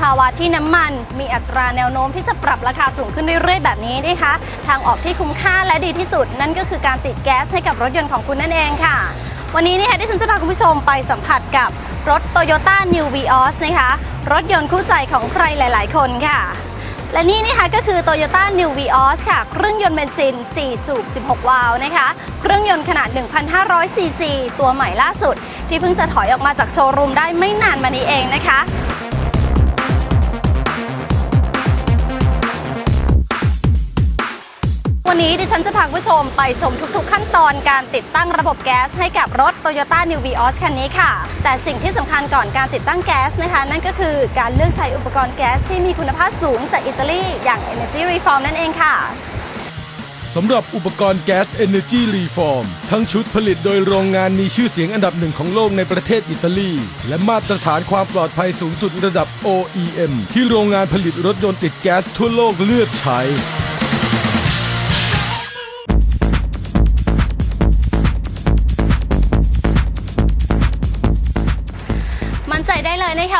ภาวะที่น้ำมัน มีอัตราแนวโน้มที่จะปรับราคาสูงขึ้นเรื่อยๆ แบบนี้นะคะ ทางออกที่คุ้มค่าและดีที่สุด นั่นก็คือการติดแก๊สให้กับรถยนต์ของคุณนั่นเองค่ะ วันนี้นะคะที่ฉันจะพาคุณผู้ชมไปสัมผัสกับรถ Toyota New Vios นะคะรถยนต์คู่ใจของใครหลาย ๆ คนค่ะ และนี่นะคะก็คือ Toyota New Vios ค่ะ เครื่องยนต์เบนซิน 4 สูบ 16 วาล์วนะคะ เครื่องยนต์ขนาด 1,500ซีซีตัวใหม่ล่าสุด ที่เพิ่งจะถอยออกมาจากโชว์รูมได้ไม่นานมานี้เองนะคะ วันนี้ดิฉันจะพาผู้ชมไปชมทุกๆ ขั้นตอนการติดตั้งระบบแก๊สให้กับรถ Toyota New Vios คันนี้ค่ะ แต่สิ่งที่สำคัญก่อนการติดตั้งแก๊สนะคะ นั่นก็คือการเลือกใช้อุปกรณ์แก๊สที่มีคุณภาพสูงจากอิตาลีอย่าง Energy Reform นั่นเองค่ะสำหรับอุปกรณ์แก๊ส Energy Reform ทั้งชุดผลิตโดยโรงงานมีชื่อเสียงอันดับหนึ่งของโลกในประเทศอิตาลี และมาตรฐานความปลอดภัยสูงสุดระดับ OEM ที่โรงงานผลิตรถยนต์ติดแก๊สทั่วโลกเลือกใช้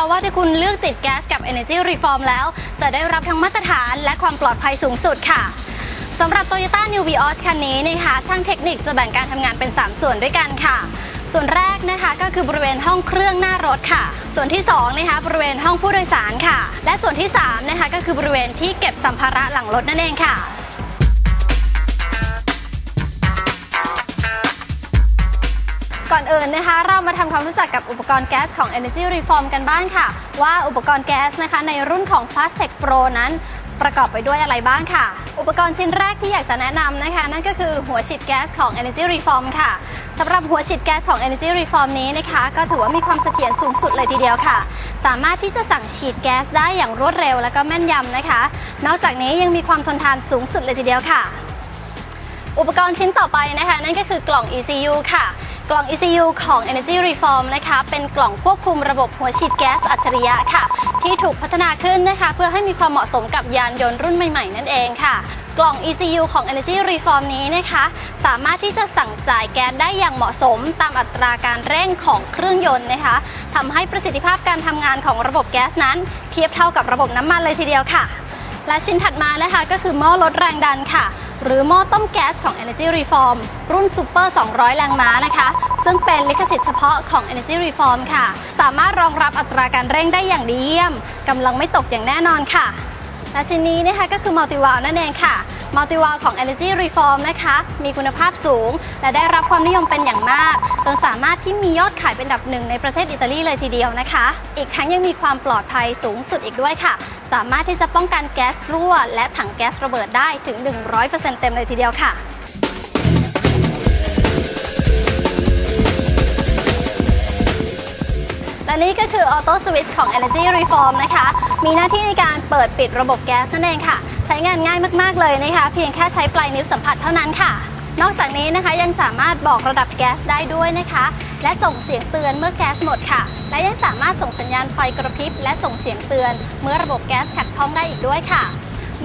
ว่าถ้าคุณเลือกติดแก๊สกับ Energy Reform แล้ว จะได้รับทั้งมาตรฐานและความปลอดภัยสูงสุดค่ะสำหรับ Toyota New Vios คันนี้นะคะช่างเทคนิคจะแบ่งการทำงานเป็น 3 ส่วนด้วยกันค่ะ ส่วนแรกนะคะก็คือบริเวณห้องเครื่องหน้ารถค่ะ ส่วนที่2นะคะบริเวณห้องผู้โดยสารค่ะ และส่วนที่3นะคะก็คือบริเวณที่เก็บสัมภาระหลังรถนั่นเองค่ะ ก่อนอื่นนะคะ เรามาทำความรู้จักกับอุปกรณ์แก๊สของ Energy Reform กันบ้างค่ะ ว่าอุปกรณ์แก๊สนะคะ ในรุ่นของ Fastech Pro นั้นประกอบไปด้วยอะไรบ้างค่ะ อุปกรณ์ชิ้นแรกที่อยากจะแนะนำนะคะ นั่นก็คือหัวฉีดแก๊สของ Energy Reform ค่ะสำหรับหัวฉีดแก๊สของ Energy Reform นี้นะคะ ก็ถือว่ามีความเสถียรสูงสุดเลยทีเดียวค่ะ สามารถที่จะสั่งฉีดแก๊สได้อย่างรวดเร็วและก็แม่นยำนะคะ นอกจากนี้ยังมีความทนทานสูงสุดเลยทีเดียวค่ะ อุปกรณ์ชิ้นต่อไปนะคะ นั่นก็คือกล่อง ECU ค่ะ กล่อง ECU ของ Energy Reform นะคะ เป็นกล่องควบคุมระบบหัวฉีดแก๊สอัจฉริยะค่ะ ที่ถูกพัฒนาขึ้นนะคะ เพื่อให้มีความเหมาะสมกับยานยนต์รุ่นใหม่ ๆ นั่นเองค่ะ กล่อง ECU ของ Energy Reform นี้นะคะ สามารถที่จะสั่งจ่ายแก๊สได้อย่างเหมาะสม ตามอัตราการเร่งของเครื่องยนต์นะคะทำให้ประสิทธิภาพการทำงานของระบบแก๊สนั้น เทียบเท่ากับระบบน้ำมันเลยทีเดียวค่ะ และชิ้นถัดมานะคะก็คือหม้อลดแรงดันค่ะ หรือหม้อต้มแก๊สของ Energy Reform รุ่น Super 200 แรงม้านะคะ ซึ่งเป็นลิขสิทธิ์เฉพาะของ Energy Reform ค่ะ สามารถรองรับอัตราการเร่งได้อย่างดีเยี่ยมกำลังไม่ตกอย่างแน่นอนค่ะและชิ้นนี้นะคะก็คือ m u l t i w a l นั่นเองค่ะ Multi-Valve ของ Energy Reform นะคะ มีคุณภาพสูง และได้รับความนิยมเป็นอย่างมาก จนสามารถที่มียอดขายเป็นอันดับหนึ่งในประเทศอิตาลีเลยทีเดียวนะคะ อีกทั้งยังมีความปลอดภัยสูงสุดอีกด้วยค่ะ สามารถที่จะป้องกันแก๊สรั่ว และถังแก๊สระเบิดได้ถึง 100%เต็มเลยทีเดียวค่ะและนี่ก็คือ Auto Switch ของ Energy Reform นะคะ มีหน้าที่ในการเปิดปิดระบบแก๊สนั่นเองค่ะ ใช้งานง่ายมากๆเลยนะคะ เพียงแค่ใช้ปลายนิ้วสัมผัสเท่านั้นค่ะ นอกจากนี้นะคะยังสามารถบอกระดับแก๊สได้ด้วยนะคะ และส่งเสียงเตือนเมื่อแก๊สหมดค่ะ และยังสามารถส่งสัญญาณไฟกระพริบ และส่งเสียงเตือน เมื่อระบบแก๊สขัดข้องได้อีกด้วยค่ะ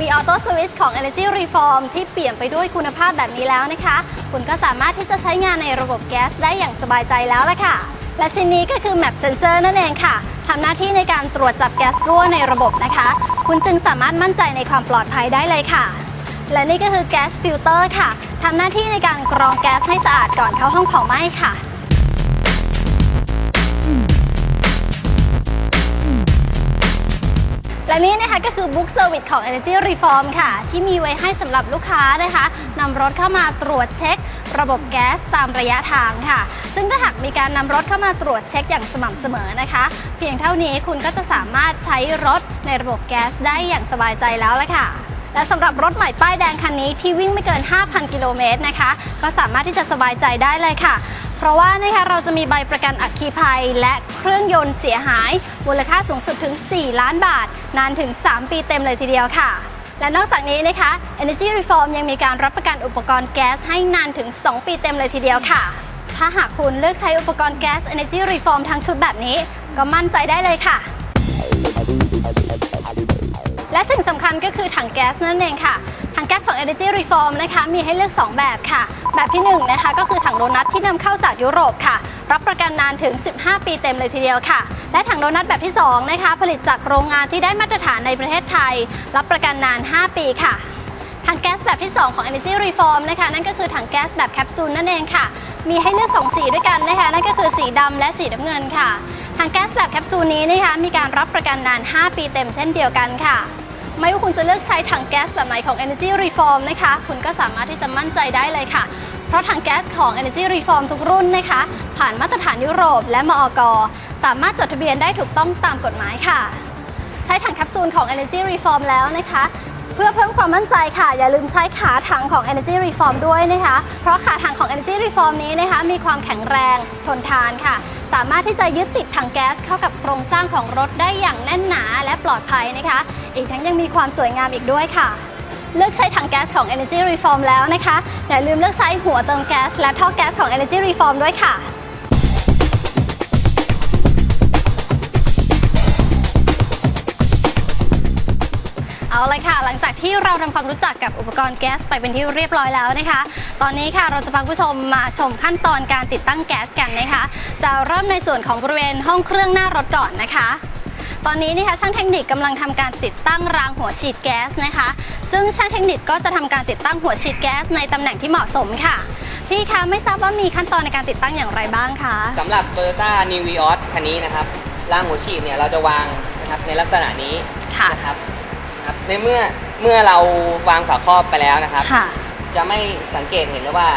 มีออโต้สวิตช์ของ Energy Reform ที่เปลี่ยนไปด้วยคุณภาพแบบนี้แล้วนะคะ คุณก็สามารถที่จะใช้งานในระบบแก๊สได้อย่างสบายใจแล้วละค่ะ และชิ้นนี้ก็คือ Map Sensor นั่นเองค่ะทำหน้าที่ในการตรวจจับแก๊สรั่วในระบบนะคะ คุณจึงสามารถมั่นใจในความปลอดภัยได้เลยค่ะ และนี่ก็คือแก๊สฟิลเตอร์ค่ะทำหน้าที่ในการกรองแก๊สให้สะอาดก่อนเข้าห้องเผาไหม้ค่ะและนี่นะคะก็คือ Book Service ของ Energy Reform ค่ะ ที่มีไว้ให้สำหรับลูกค้านะคะนำรถเข้ามาตรวจเช็ค ระบบแก๊สตามระยะทางค่ะ ซึ่งถ้าหากมีการนำรถเข้ามาตรวจเช็คอย่างสม่ำเสมอนะคะ เพียงเท่านี้คุณก็จะสามารถใช้รถในระบบแก๊สได้อย่างสบายใจแล้วละค่ะและสำหรับรถใหม่ป้ายแดงคันนี้ที่วิ่งไม่เกิน 5,000 กิโลเมตรนะคะ ก็สามารถที่จะสบายใจได้เลยค่ะ เพราะว่านะคะเราจะมีใบประกันอัคคีภัย และเครื่องยนต์เสียหายมูลค่าสูงสุดถึง 4 ล้านบาท นานถึง 3 ปีเต็มเลยทีเดียวค่ะ และนอกจากนี้นะคะ Energy Reform ยังมีการรับประกันอุปกรณ์แก๊สให้นานถึง 2 ปีเต็มเลยทีเดียวค่ะ ถ้าหากคุณเลือกใช้อุปกรณ์แก๊ส Energy Reform ทั้งชุดแบบนี้ ก็มั่นใจได้เลยค่ะ และสิ่งสำคัญก็คือถังแก๊สนั่นเองค่ะ ถังแก๊สของ Energy Reform นะคะมีให้เลือก 2 แบบค่ะ แบบที่1นะคะก็คือถังโดนัทที่นำเข้าจากยุโรปค่ะ รับประกันนานถึง 15 ปีเต็มเลยทีเดียวค่ะ และถังโดนัทแบบที่2นะคะผลิตจากโรงงานที่ได้มาตรฐานในประเทศไทย รับประกันนาน 5 ปีค่ะถังแก๊สแบบที่ 2 ของ Energy Reform นะคะนั่นก็คือถังแก๊สแบบแคปซูลนั่นเองค่ะ มีให้เลือก 2 สีด้วยกันนะคะนั่นก็คือสีดำและสีน้ำเงินค่ะถังแก๊สแบบแคปซูลนี้นะคะมีการรับประกันนาน 5 ปีเต็มเช่นเดียวกันค่ะ ไม่ว่าคุณจะเลือกใช้ถังแก๊สแบบไหนของ Energy Reform นะคะ คุณก็สามารถที่จะมั่นใจได้เลยค่ะ เพราะถังแก๊สของ Energy Reform ทุกรุ่นนะคะ ผ่านมาตรฐานยุโรปและมอกสามารถจดทะเบียนได้ถูกต้องตามกฎหมายค่ะ ใช้ถังแคปซูลของ Energy Reform แล้วนะคะเพื่อเพิ่มความมั่นใจค่ะ อย่าลืมใช้ขาถังของ Energy Reform ด้วยนะคะ เพราะขาถังของ Energy Reform นี้นะคะ มีความแข็งแรงทนทานค่ะ สามารถที่จะยึดติดถังแก๊สเข้ากับโครงสร้างของรถได้อย่างแน่นหนา ปลอดภัยนะคะ อีกทั้งยังมีความสวยงามอีกด้วยค่ะ เลือกใช้ถังแก๊สของ Energy Reform แล้วนะคะ อย่าลืมเลือกใช้หัวเติมแก๊สและท่อแก๊สของ Energy Reform ด้วยค่ะเอาเลยค่ะ หลังจากที่เราทำความรู้จักกับอุปกรณ์แก๊สไปเป็นที่เรียบร้อยแล้วนะคะ ตอนนี้ค่ะเราจะพาผู้ชมมาชมขั้นตอนการติดตั้งแก๊สกันนะคะ จะเริ่มในส่วนของบริเวณห้องเครื่องหน้ารถก่อนนะคะ ตอนนี้นะคะช่างเทคนิคกำลังทำการติดตั้งรางหัวฉีดแก๊สนะคะ ซึ่งช่างเทคนิคก็จะทำการติดตั้งหัวฉีดแก๊สในตำแหน่งที่เหมาะสมค่ะพี่คะไม่ทราบว่ามีขั้นตอนในการติดตั้งอย่างไรบ้างคะสำหรับเบอร์ซ่านิว i ออสคันนี้นะครับรางหัวฉีดเนี่ยเราจะวางนะครับในลักษณะนี้ค่ะนะครับนะครับในเมื่อเมื่อเราวางฝาครอบไปแล้วนะครับค่ะจะไม่สังเกตเห็นเลยว่า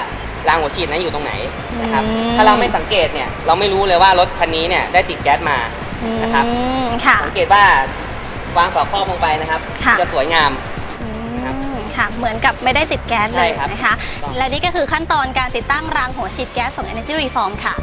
รางหัวฉีดนั้นอยู่ตรงไหนนะครับอืมถ้าเราไม่สังเกตเนี่ยเราไม่รู้เลยว่ารถคันนี้เนี่ยได้ติดแก๊สมา นะครับ อืมค่ะ สังเกตว่าวางฝาครอบลงไปนะครับ ค่ะ จะสวยงาม อืมครับค่ะ เหมือนกับไม่ได้ติดแก๊สเลใช่ยครับนะคะ ถูกต้อง และนี่ก็คือขั้นตอนการติดตั้งรางหัวฉีดแก๊สของ Energy Reform ค่ะ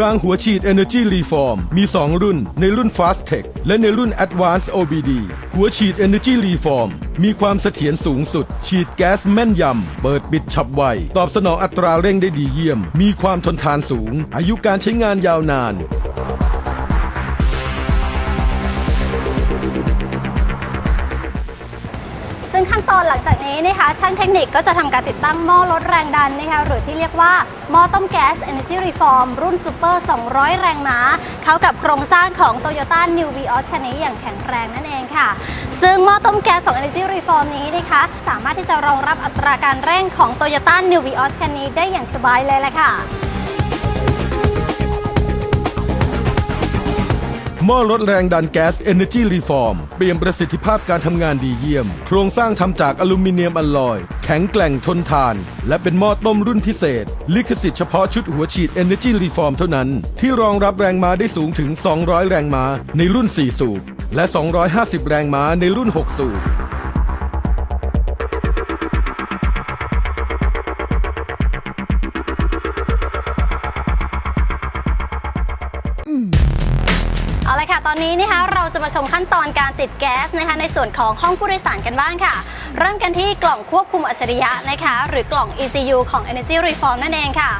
รางหัวฉีด Energy Reform มี 2 รุ่น ในรุ่น Fast Tech และในรุ่น Advanced OBD หัวฉีด Energy Reform มีความเสถียรสูงสุด ฉีดแก๊สแม่นยำ เปิดปิดฉับไว ตอบสนองอัตราเร่งได้ดีเยี่ยม มีความทนทานสูง อายุการใช้งานยาวนาน อนหลังจากนี้นะคะช่างเทคนิคก็จะทำการติดตั้งหม้อลดแรงดันนะคะหรือที่เรียกว่าหม้อต้มแก๊ส Energy Reform รุ่น Super 200 แรงม้า เข้ากับโครงสร้างของ Toyota New Vios คันนี้อย่างแข็งแรงนั่นเองค่ะ ซึ่งหม้อต้มแก๊สของ Energy Reform นี้นะคะสามารถที่จะรองรับอัตราการเร่งของ Toyota New Vios คันนี้ได้อย่างสบายเลยแหละค่ะ หม้อลดแรงดันแก๊ส Energy Reform เปลี่ยนประสิทธิภาพการทำงานดีเยี่ยม โครงสร้างทำจากอลูมิเนียมอลลอย แข็งแกร่งทนทาน และเป็นหม้อต้มรุ่นพิเศษ ลิขสิทธิ์เฉพาะชุดหัวฉีด Energy Reform เท่านั้น ที่รองรับแรงม้าได้สูงถึง 200 แรงม้าในรุ่น 4 สูบและ 250 แรงม้าในรุ่น 6 สูบ ตอนนี้นะคะเราจะมาชมขั้นตอนการติดแก๊สนะคะในส่วนของห้องผู้โดยสารกันบ้างค่ะ เริ่มกันที่กล่องควบคุมอัจฉริยะนะคะ หรือกล่อง ECU ของ Energy Reform นั่นเองค่ะ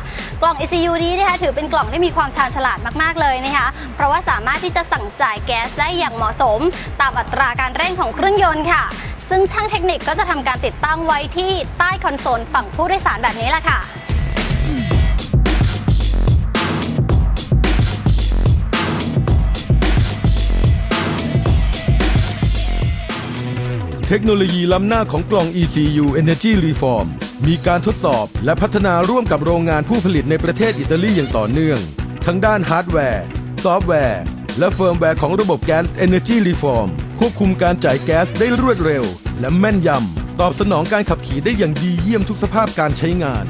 กล่อง ECU นี้นะคะถือเป็นกล่องที่มีความชาญฉลาดมากๆเลยนะคะ เพราะว่าสามารถที่จะสั่งจ่ายแก๊สได้อย่างเหมาะสม ตามอัตราการเร่งของเครื่องยนต์ค่ะ ซึ่งช่างเทคนิคก็จะทำการติดตั้งไว้ที่ใต้คอนโซลฝั่งผู้โดยสารแบบนี้แหละค่ะ เทคโนโลยีล้ำหน้าของกล่อง ECU Energy Reform มีการทดสอบและพัฒนาร่วมกับโรงงานผู้ผลิตในประเทศอิตาลีอย่างต่อเนื่อง ทั้งด้านฮาร์ดแวร์ ซอฟต์แวร์ และเฟิร์มแวร์ของระบบแก๊ส Energy Reform ควบคุมการจ่ายแก๊สได้รวดเร็ว และแม่นยำ ตอบสนองการขับขี่ได้อย่างดีเยี่ยมทุกสภาพการใช้งาน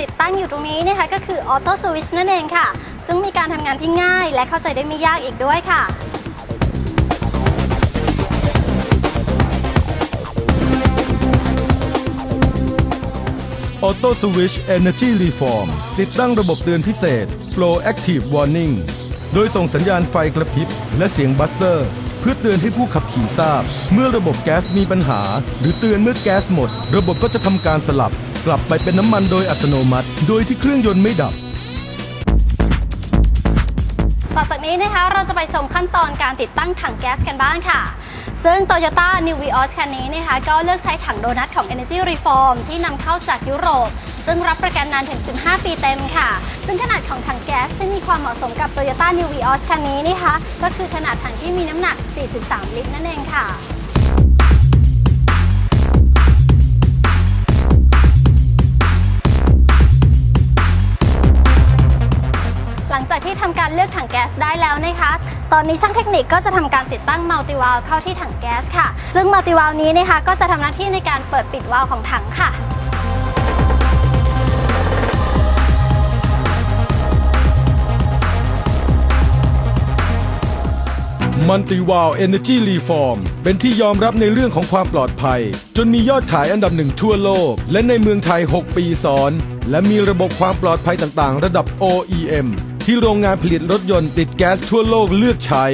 ติดตั้งอยู่ตรงนี้นะคะก็คือออโต้สวิชนั่นเองค่ะ ซึ่งมีการทำงานที่ง่ายและเข้าใจได้ไม่ยากอีกด้วยค่ะ Auto Switch Energy Reform ติดตั้งระบบเตือนพิเศษ Flow Active Warning โดยส่งสัญญาณไฟกระพริบและเสียงบัสเซอร์ เพื่อเตือนให้ผู้ขับขี่ทราบ เมื่อระบบแก๊สมีปัญหา หรือเตือนเมื่อแก๊สหมด ระบบก็จะทำการสลับ กลับไปเป็นน้ำมันโดยอัตโนมัติ โดยที่เครื่องยนต์ไม่ดับ ต่อจากนี้นะคะเราจะไปชมขั้นตอนการติดตั้งถังแก๊สกันบ้างค่ะ ซึ่ง Toyota New Vios คันนี้นะคะก็เลือกใช้ถังโดนัทของ Energy Reform ที่นำเข้าจากยุโรป ซึ่งรับประกันนานถึง 15 ปีเต็มค่ะ ซึ่งขนาดของถังแก๊สที่มีความเหมาะสมกับ Toyota New Vios คันนี้นะคะ ก็คือขนาดถังที่มีน้ำหนัก 43 ลิตรนั่นเองค่ะหลังจากที่ทำการเลือกถังแก๊สได้แล้วนะคะ ตอนนี้ช่างเทคนิคก็จะทำการติดตั้งมัลติวาลเข้าที่ถังแก๊สค่ะ ซึ่งมัลติวาลนี้นะคะก็จะทำหน้าที่ในการเปิดปิดวาลของถังค่ะ มันติวาล Energy Reform เป็นที่ยอมรับในเรื่องของความปลอดภัย จนมียอดขายอันดับหนึ่งทั่วโลก และในเมืองไทย 6 ปีซ้อน และมีระบบความปลอดภัยต่างๆ ระดับ OEM ที่โรงงานผลิตรถยนต์ติดแก๊สทั่วโลกเลือกใช้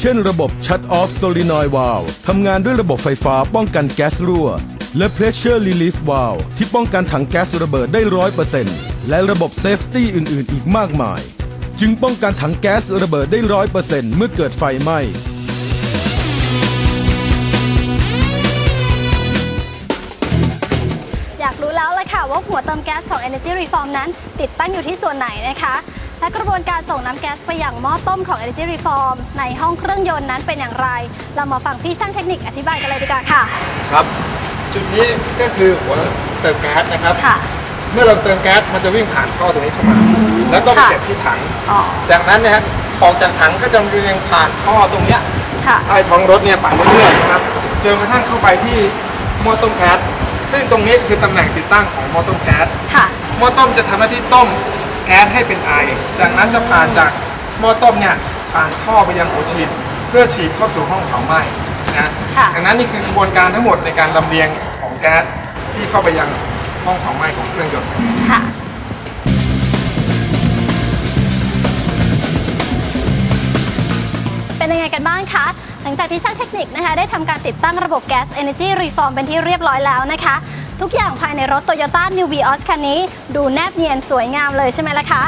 เช่นระบบ Shut Off Solenoid Valve ทำงานด้วยระบบไฟฟ้าป้องกันแก๊สรั่ว และ Pressure Relief Valve ที่ป้องกันถังแก๊สระเบิดได้100%และระบบ Safety อื่นๆ อีกมากมาย จึงป้องกันถังแก๊สระเบิดได้ร้อยเปอร์เซ็นต์เมื่อเกิดไฟไหม้อยากรู้แล้วเลยค่ะว่าหัวเติมแก๊สของ Energy Reform นั้น ติดตั้งอยู่ที่ส่วนไหนนะคะ และกระบวนการส่งน้ำแก๊สไปยังหม้อต้มของ Energy Reform ในห้องเครื่องยนต์นั้นเป็นอย่างไร เรามาฟังพี่ช่างเทคนิคอธิบายกันเลยดีกว่าค่ะ ครับ จุดนี้ก็คือหัวเติมแก๊สนะครับ ค่ะ เมื่อเราเติมแก๊สมันจะวิ่งผ่านท่อตรงนี้เข้ามา แล้วก็ไปค่ะเสร็จที่ถัง อ๋อ จากนั้นนะฮะออกจากถังก็จะเรียงผ่านท่อตรงเนี้ยค่ะ ใต้ท้องรถเนี่ยไปเรื่อยๆนะครับจนกระทั่งเข้าไปที่หม้อต้มแก๊สซึ่งตรงนี้คือตำแหน่งติดตั้งของหม้อต้มแก๊สค่ะ หม้อต้มจะทำหน้าที่ต้มแก๊สให้เป็นไอ จากนั้นจะผ่านจากหม้อต้มเนี่ยผ่านท่อไปยังหัวฉีดเพื่อฉีดเข้าสู่ห้องเผาไหม้นะค่ะ ดังนั้นนี่คือกระบวนการทั้งหมดในการลำเลียงของแก๊สที่เข้าไปยัง ห้องเผาไหม้ของเครื่องยนต์ค่ะ เป็นยังไงกันบ้างคะหลังจากที่ช่างเทคนิคนะคะได้ทำการติดตั้งระบบแก๊ส Energy Reform เป็นที่เรียบร้อยแล้วนะคะ ทุกอย่างภายในรถ Toyota New Vios คันนี้ ดูแนบเนียนสวยงามเลยใช่ไหมล่ะคะ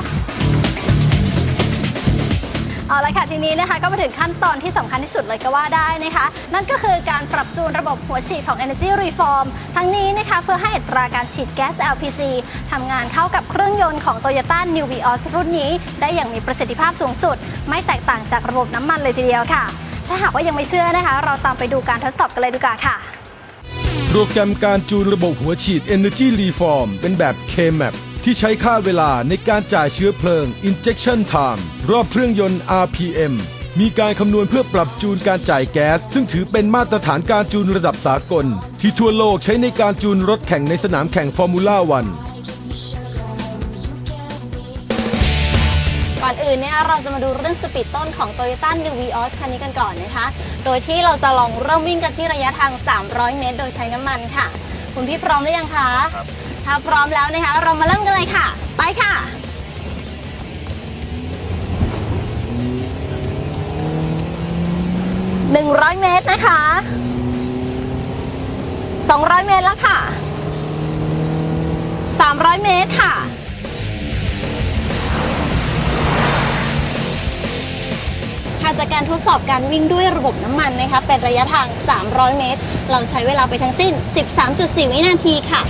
เอาละค่ะทีนี้นะคะก็มาถึงขั้นตอนที่สำคัญที่สุดเลยก็ว่าได้นะคะ นั่นก็คือการปรับจูนระบบหัวฉีดของ Energy Reform ทั้งนี้นะคะเพื่อให้อัตราการฉีดแก๊ส LPG ทำงานเข้ากับเครื่องยนต์ของ Toyota New Vios รุ่นนี้ ได้อย่างมีประสิทธิภาพสูงสุด ไม่แตกต่างจากระบบน้ำมันเลยทีเดียวค่ะ ถ้าหากว่ายังไม่เชื่อนะคะ เราตามไปดูการทดสอบกันเลยดีกว่าค่ะ โปรแกรมการจูนระบบหัวฉีด Energy Reform เป็นแบบ K-MAP ที่ใช้ค่าเวลาในการจ่ายเชื้อเพลิง Injection Time รอบเครื่องยนต์ RPM มีการคำนวณเพื่อปรับจูนการจ่ายแก๊ส ซึ่งถือเป็นมาตรฐานการจูนระดับสากล ที่ทั่วโลกใช้ในการจูนรถแข่งในสนามแข่งฟอร์มูล่าวันก่อนอื่นเนี่ยเราจะมาดูเรื่องสปีดต้นของ Toyota New Vios คันนี้กันก่อนนะคะ โดยที่เราจะลองเริ่มวิ่งกันที่ระยะทาง 300 เมตร โดยใช้น้ำมันค่ะ คุณพี่พร้อมหรือยังคะ ถ้าพร้อมแล้วนะคะ เรามาเริ่มกันเลยค่ะ ไปค่ะ100เมตรนะคะ200เมตรแล้วค่ะ300เมตรค่ะหากจากการทดสอบการวิ่งด้วยระบบน้ำมันนะคะเป็นระยะทาง 300 เมตร เราใช้เวลาไปทั้งสิ้น 13.4 วินาทีค่ะ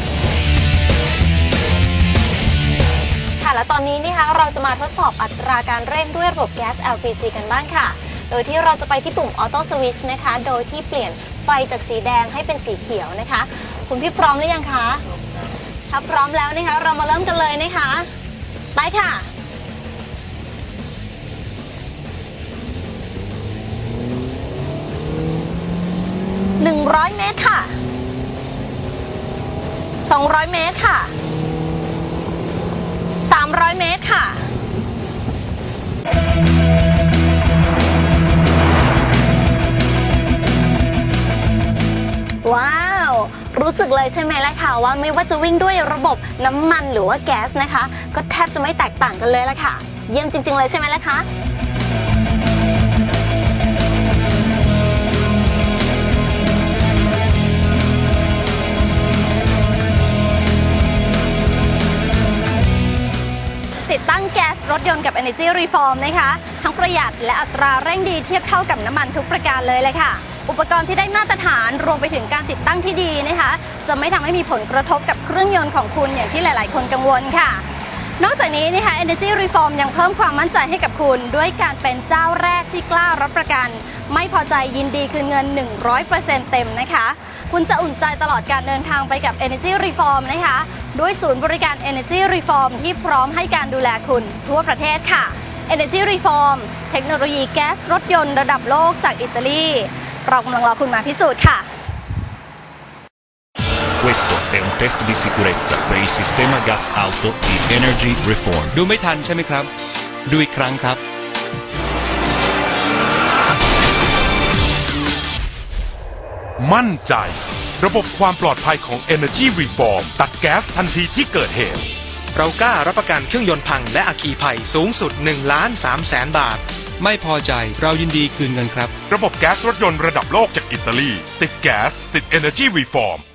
และตอนนี้นะคะเราจะมาทดสอบอัตราการเร่งด้วยระบบแก๊ส LPG กันบ้างค่ะ โดยที่เราจะไปที่ปุ่ม Auto Switch นะคะ โดยที่เปลี่ยนไฟจากสีแดงให้เป็นสีเขียวนะคะ คุณพี่พร้อมหรือยังคะ ถ้าพร้อมแล้วนะคะ เรามาเริ่มกันเลยนะคะ ไปค่ะ100เมตรค่ะ200เมตรค่ะ 300 เมตรค่ะว้าว รู้สึกเลยใช่ไหมล่ะค่ะว่าไม่ว่าจะวิ่งด้วยระบบน้ำมันหรือว่าแก๊สนะคะ ก็แทบจะไม่แตกต่างกันเลยล่ะค่ะ เยี่ยมจริง ๆ เลยใช่ไหมล่ะคะ ติดตั้งแก๊สรถยนต์กับ Energy Reform นะคะ ทั้งประหยัดและอัตราเร่งดีเทียบเท่ากับน้ำมันทุกประการเลยเลยค่ะ อุปกรณ์ที่ได้มาตรฐานรวมไปถึงการติดตั้งที่ดีนะคะ จะไม่ทำให้มีผลกระทบกับเครื่องยนต์ของคุณอย่างที่หลาย ๆ คนกังวลค่ะนอกจากนี้นะคะ Energy Reform ยังเพิ่มความมั่นใจให้กับคุณ ด้วยการเป็นเจ้าแรกที่กล้ารับประกัน ไม่พอใจยินดีคืนเงิน 100%เต็มนะคะ คุณจะอุ่นใจตลอดการเดินทางไปกับ Energy Reform นะคะ ด้วยศูนย์บริการ Energy Reform ที่พร้อมให้การดูแลคุณทั่วประเทศค่ะ Energy Reform เทคโนโลยีแก๊สรถยนต์ระดับโลกจากอิตาลี เรากำลังรอคุณมาพิสูจน์ค่ะ Questo è un test di sicurezza per il sistema gas auto di Energy Reform. ดูไม่ทันใช่ไหมครับ ดูอีกครั้งครับ มั่นใจ ระบบความปลอดภัยของ Energy Reform ตัดแก๊สทันทีที่เกิดเหตุ เรากล้ารับประกันเครื่องยนต์พังและอัคคีภัยสูงสุด1ล้าน3แสนบาท ไม่พอใจเรายินดีคืนเงินครับ ระบบแก๊สรถยนต์ระดับโลกจากอิตาลี ติดแก๊สติด Energy Reform